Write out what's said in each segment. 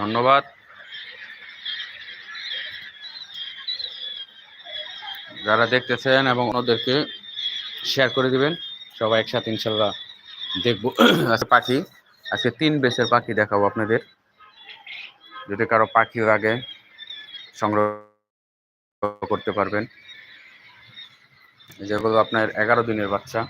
ধন্যবাদ। যারা দেখতেছেন এবং ওদেরকে শেয়ার করে দিবেন, সবাই একসাথে ইনশাল্লাহ দেখব। আজকে পাখি। আজকে তিন বেসের পাখি দেখাবো আপনাদের। যদি কারও পাখি লাগে, সংগ্রহ করতে পারবেন। যেগুলো আপনার এগারো দিনের বাচ্চা।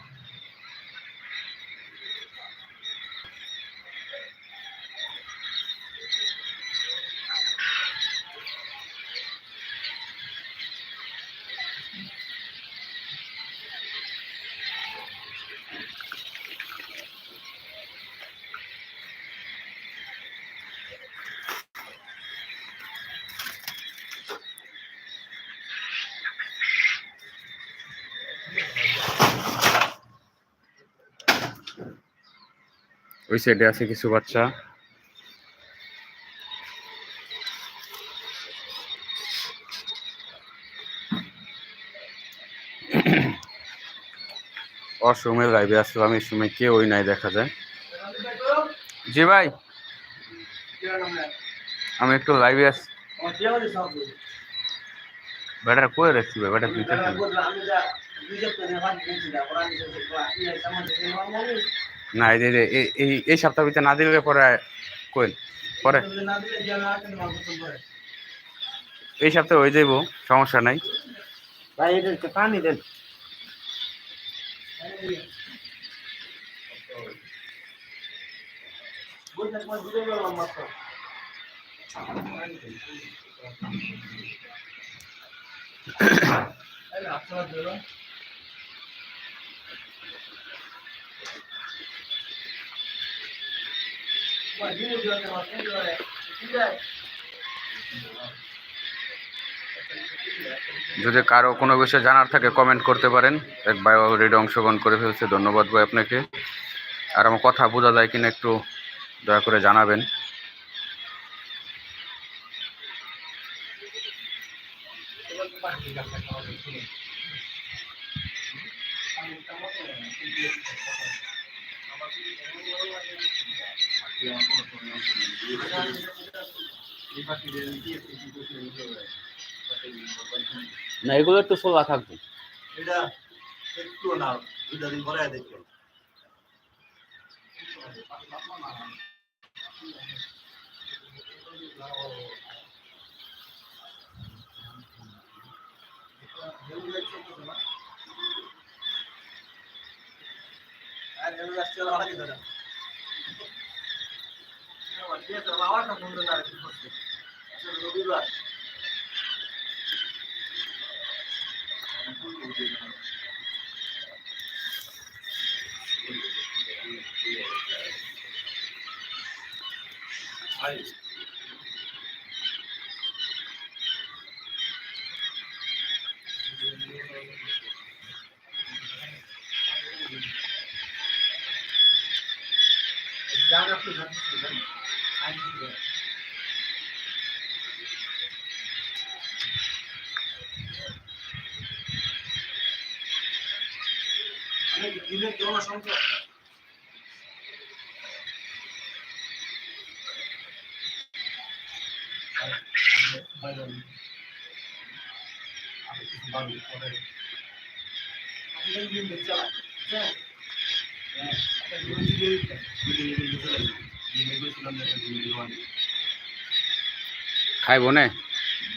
ওই সাইডে আছে কিছু বাচ্চা। অসময়ে লাইভে আসলাম, এই সময় কেউ ওই নাই দেখা যায়। জি ভাই। আমি একটু লাইভে আস ব্যাটার করে রাখছি ভাই? ব্যাটার দুইটা না এই যে এই- এই এই সপ্তাহ ভিতরে না দিলে পরে কই? পরে? এই সপ্তাহে হয়ে যাইব সমস্যা নাই। ভাই এটা পানি দেন। যদি কারও কোনো বিষয়ে জানার থাকে কমেন্ট করতে পারেন। এক ভাই অলরেডি অংশগ্রহণ করে ফেলছে। ধন্যবাদ ভাই আপনাকে। আর আমার কথা বোঝা যায় কিনা একটু দয়া করে জানাবেন। না এগুলো একটু সোলা থাকবে। এটা দিন পরে নে আর পনেরো দিন পরে এই কদিন মনে কোনোদিন আপনার দিন নে?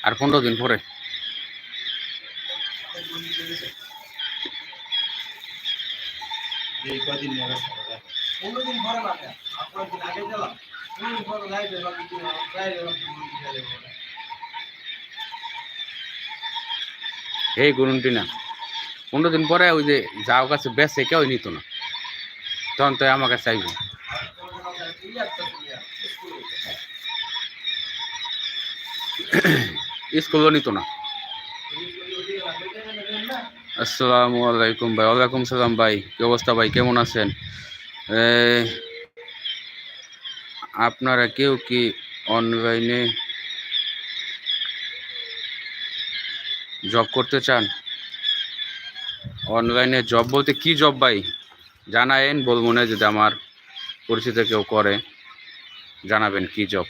আর পনেরো দিন পরে। এই গরুনটি না। পনেরো দিন পরে ওই যে যাও কাছে বেচে কেউ নিত না। তখন তো আমাকে চাইব। স্কুলও নিত না। আসসালামু আলাইকুম ভাই, ওয়ালাইকুম সালাম ভাই, কি অবস্থা ভাই, কেমন আছেন? আপনারা কেউ কি অনলাইনে জব করতে চান? অনলাইনে জব বলতে কি জব ভাই? জানায়েন বলব না যদি আমার। পরিচিত কেউ করে জানাবেন কি জব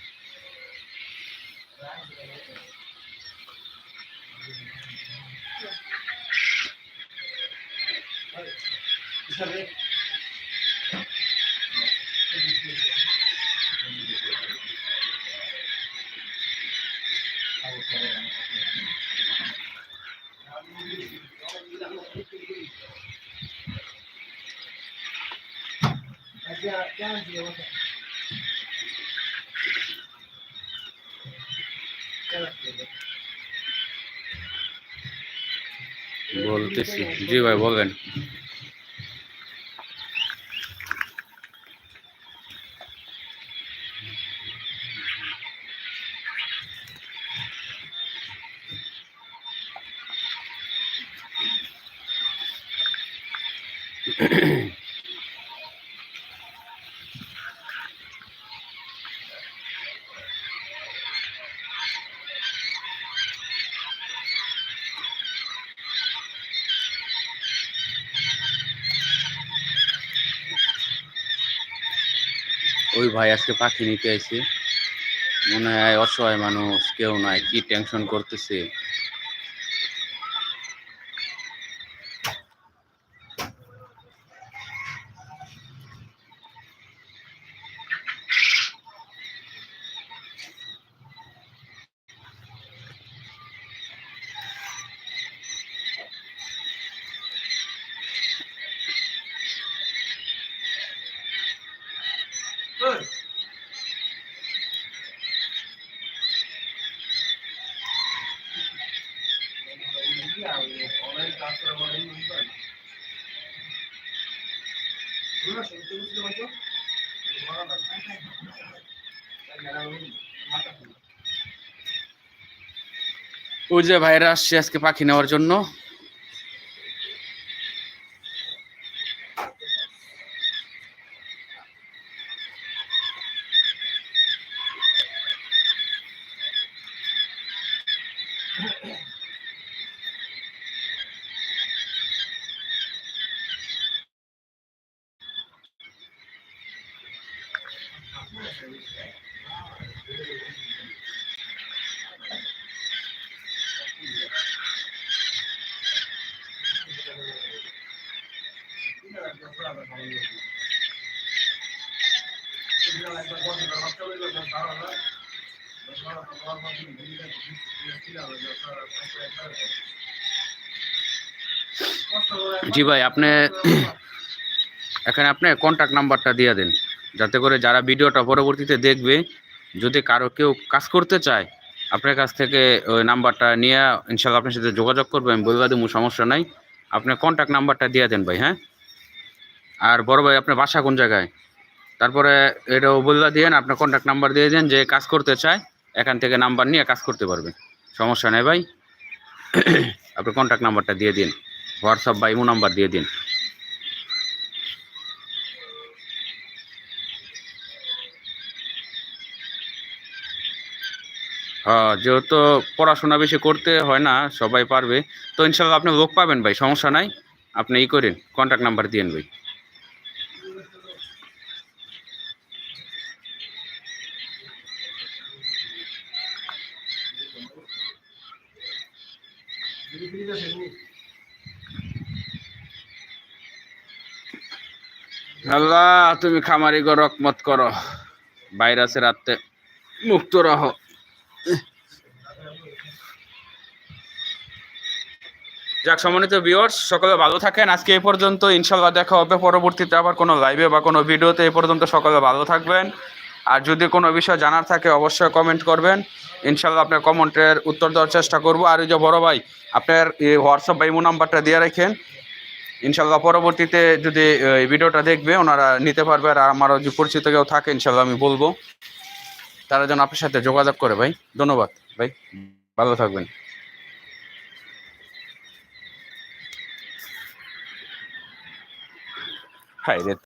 Thank হিসাবে বলতেছি জি ভাই বলেন ওই ভাই আজকে পাখি নিতে আইছে। মনে হয় অসহায় মানুষ, কেউ নাই, কি টেনশন করতেছে? ওই যে ভাইরা আজকে পাখি নেওয়ার জন্য। Gracias. জি ভাই, আপনি এখানে আপনি কন্ট্যাক্ট নাম্বারটা দিয়ে দেন, যাতে করে যারা ভিডিওটা পরবর্তীতে দেখবে, যদি কারও কেউ কাজ করতে চায়, আপনার কাছ থেকে ওই নাম্বারটা নিয়ে ইনশাল্লাহ আপনার সাথে যোগাযোগ করবে, আমি বলবা দেবো, সমস্যা নাই। আপনি কন্ট্যাক্ট নাম্বারটা দিয়ে দেন ভাই হ্যাঁ? আর বড় ভাই, আপনার বাসা কোন জায়গায়? তারপরে এটাও বলবা দিয়ে আপনার কন্ট্যাক্ট নাম্বার দিয়ে দেন, যে কাজ করতে চায় এখান থেকে নাম্বার নিয়ে কাজ করতে পারবে। সমস্যা নেই ভাই। আপনি কন্ট্যাক্ট নাম্বারটা দিয়ে দিন। হোয়াটসঅ্যাপ বা ইমো নাম্বার দিয়ে দিন। যেহেতু পড়াশোনা বেশি করতে হয় না, সবাই পারবে। তো ইনশাল্লাহ আপনি লোক পাবেন ভাই, সমস্যা নাই। আপনি ই করেন কন্ট্যাক্ট নাম্বার দিন ভাই। আল্লাহ, তুমি খামারি গো রকমত করো। ভাইরাসের রাতে মুক্ত রহ। যাক, সম্মানিত ভিউয়ার্স সকলে ভালো থাকেন। আজকে এই পর্যন্ত, ইনশাল্লাহ দেখা হবে পরবর্তীতে আবার কোনো লাইভে বা কোনো ভিডিওতে এই পর্যন্ত সকলে ভালো থাকবেন। আর যদি কোনো বিষয় জানার থাকে, অবশ্যই কমেন্ট করবেন। ইনশাল্লাহ আপনার কমেন্টের উত্তর দেওয়ার চেষ্টা করব। আর যে বড় ভাই, আপনার হোয়াটসঅ্যাপ বা ইমো নাম্বারটা দিয়ে রাখেন। ইনশাল্লাহ পরবর্তীতে যদি এই ভিডিওটা দেখবে, ওনারা নিতে পারবে আর আমারও যে পরিচিত কেউ থাকে, ইনশাল্লাহ আমি বলব। তারা যেন আপনার সাথে যোগাযোগ করে ভাই। ধন্যবাদ ভাই। ভালো থাকবেন। হাই